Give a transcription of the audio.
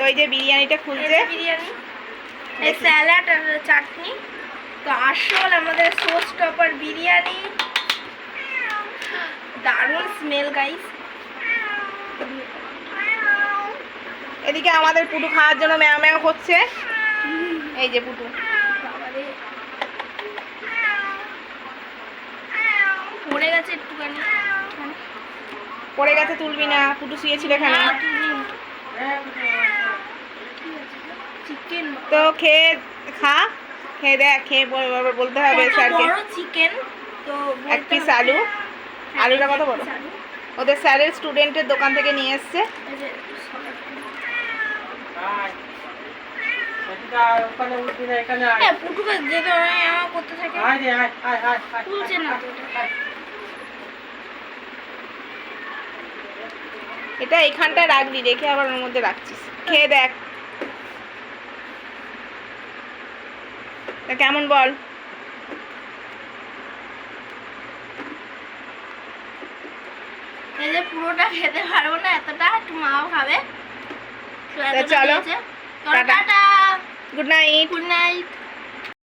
তো এই যে বিরিয়ানিটা খুলছে বিরিয়ানি। এই স্যালাড আর চাটনি। তো আসল আমাদের সোস টপার বিরিয়ানি। দারুণ স্মেল গাইস এদিকে আমাদের পুটু খাওয়ার জন্য ম্যাও ম্যাও করছে। এই যে পুটু। পড়ে গেছে একটুখানি। পড়ে গেছে তুলবি না পুটু শুয়েছিল এখানে। তো খেয়ে খা খেয়ে দেখ খেয়ে বল- বল- বলতে হবে স্যারকে। চিকেন তো এক পিস আলু। হ্যাঁ, আলুটা কত বড়? ওদের স্যারের স্টুডেন্টের দোকান থেকে নিয়ে এসছে। হ্যাঁ, এটা। এখানটায় রাখবি রেখে আবার ওর মধ্যে রাখছিস। খেয়ে দেখ। তা কেমন বল? এই যে পুরোটা খেতে পারব না এতটা একটু মাও খাবে। চলো। Tata. Good night good night